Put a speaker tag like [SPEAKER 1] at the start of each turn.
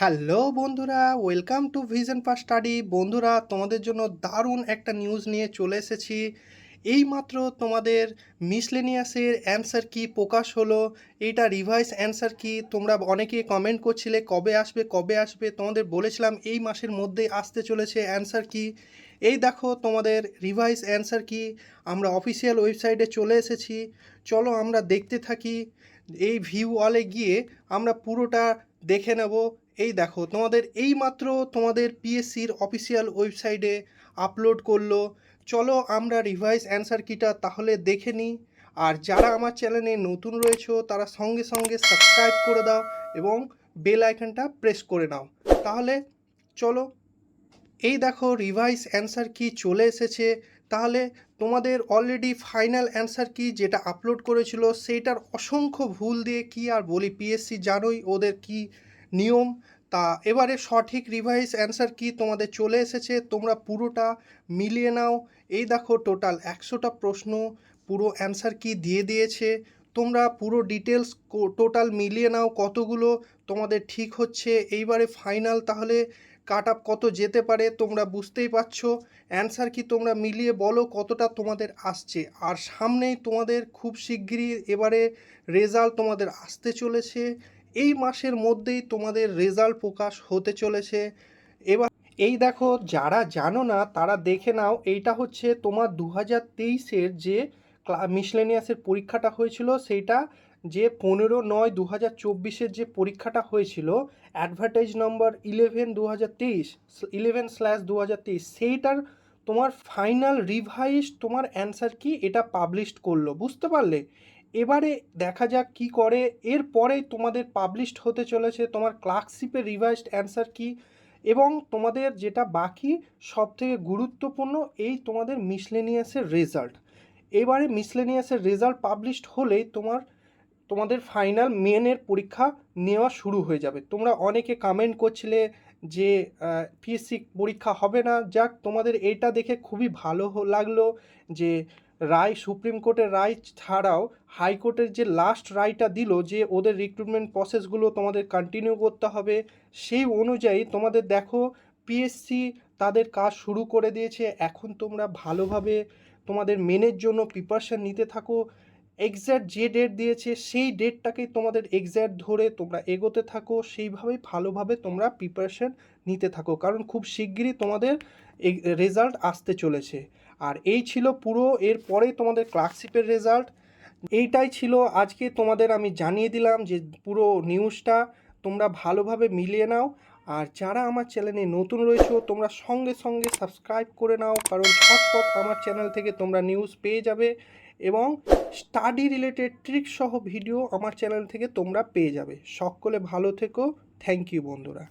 [SPEAKER 1] Hello বন্ধুরা, welcome to vision pass study. বন্ধুরা, তোমাদের জন্য দারুণ একটা নিউজ নিয়ে চলে এসেছি। এইমাত্র তোমাদের মিসলেনিয়াসের অ্যান্সার কি প্রকাশ হলো, এইটা রিভাইস অ্যান্সার কি, তোমরা অনেকে কমেন্ট করছিলে, কবে আসবে কবে আসবে, তোমাদের বলেছিলাম এই মাসের মধ্যে আসতে চলেছে অ্যান্সার কি। এই দেখো তোমাদের রিভাইস অ্যান্সার কি, আমরা অফিসিয়াল ওয়েবসাইটে চলে এসেছি। চলো আমরা দেখতে থাকি, এই ভিউ অলে গিয়ে আমরা পুরোটা দেখে নেব এই দেখো, তোমাদের এই মাত্র তোমাদের পিএসসির অফিসিয়াল ওয়েবসাইটে আপলোড করল। চলো আমরা রিভাইস অ্যান্সার কিটা তাহলে দেখে নিই। আর যারা আমার চ্যানেলে নতুন রয়েছো, তারা সঙ্গে সঙ্গে সাবস্ক্রাইব করে দাও এবং বেল আইকনটা প্রেস করে নাও। তাহলে চলো, এই দেখো রিভাইস অ্যান্সার কি চলে এসেছে। তাহলে তোমাদের অলরেডি ফাইনাল অ্যান্সার কি যেটা আপলোড করেছিল, সেইটার অসংখ্য ভুল দিয়ে কি আর বলি? পিএসসি জানোই ওদের কি নিয়ম। তা এবারে সঠিক রিভাইস অ্যান্সার কি তোমাদের চলে এসেছে? তোমরা পুরোটা মিলিয়ে নাও। এই দেখো টোটাল একশোটা প্রশ্ন, পুরো অ্যান্সার কি দিয়ে দিয়েছে? তোমরা পুরো ডিটেলস টোটাল মিলিয়ে নাও কতগুলো, তোমাদের ঠিক হচ্ছে। এইবারে ফাইনাল তাহলে কাট আপ কত যেতে পারে তোমরা বুঝতেই পারছ। অ্যান্সার কি তোমরা মিলিয়ে বলো কতটা তোমাদের আসছে। আর সামনেই তোমাদের খুব শিগগিরই এবারে রেজাল্ট তোমাদের আসতে চলেছে। এই মাসের মধ্যেই তোমাদের রেজাল্ট প্রকাশ হতে চলেছে। এবার এই দেখো, যারা জানো না, তারা দেখে নাও, এইটা হচ্ছে তোমার দু হাজার তেইশের যে মিসলেনিয়াসের পরীক্ষাটা হয়েছিল, সেইটা যে পনেরো নয় দু হাজার চব্বিশের যে পরীক্ষাটা হয়েছিল অ্যাডভার্টাইজ নম্বর ইলেভেন দু হাজার তেইশ ইলেভেন স্ল্যাশ দু হাজার তেইশ, সেইটার তোমার ফাইনাল রিভাইজ তোমার অ্যান্সার কি? এটা পাবলিশড করল, বুঝতে পারলে? এবারে দেখা যাক কি করে। এরপরেই তোমাদের পাবলিশড হতে চলেছে তোমার ক্লার্কশিপের রিভাইজড অ্যান্সার কি এবং তোমাদের যেটা বাকি সব থেকে গুরুত্বপূর্ণ, এই তোমাদের মিসলেনিয়াসের রেজাল্ট এবারে মিসলেনিয়াসের রেজাল্ট পাবলিশড হলেই তোমার তোমাদের ফাইনাল মেনের পরীক্ষা নেওয়া শুরু হয়ে যাবে। তোমরা অনেকে কমেন্ট করছিলে যে পিএসসি পরীক্ষা হবে না। যাক, তোমাদের এটা দেখে খুবই ভালো লাগল যে, রায়, সুপ্রিম কোর্টের রায় ছাড়াও হাইকোর্টের যে লাস্ট রায়টা দিল যে, ওদের রিক্রুটমেন্ট প্রসেসগুলো তোমাদের কন্টিনিউ করতে হবে, সেই অনুযায়ী তোমাদের দেখো পিএসসি তাদের কাজ শুরু করে দিয়েছে। এখন তোমরা ভালোভাবে তোমাদের মেনের জন্য প্রিপারেশান নিতে থাকো। এক্স্যাক্ট যে ডেট দিয়েছে, সেই ডেটটাকেই তোমাদের এক্স্যাক্ট ধরে তোমরা এগোতে থাকো, সেইভাবেই ভালোভাবে তোমরা প্রিপারেশন নিতে থাকো। কারণ খুব শিগগিরই তোমাদের রেজাল্ট আসতে চলেছে। আর এই ছিল পুরো, এরপরেই তোমাদের ক্লার্কশিপের রেজাল্ট এইটাই ছিল আজকে তোমাদের আমি জানিয়ে দিলাম যে পুরো নিউজটা তোমরা ভালোভাবে মিলিয়ে নাও। আর যারা আমার চ্যানেলে নতুন রয়েছো, তোমরা সঙ্গে সঙ্গে সাবস্ক্রাইব করে নাও। কারণ ঝটপট আমার চ্যানেল থেকে তোমরা নিউজ পেয়ে যাবে। এবং স্টাডি রিলেটেড ট্রিক সহ ভিডিও আমার চ্যানেল থেকে তোমরা পেয়ে যাবে। সকলে ভালো থেকো। থ্যাংক ইউ বন্ধুরা।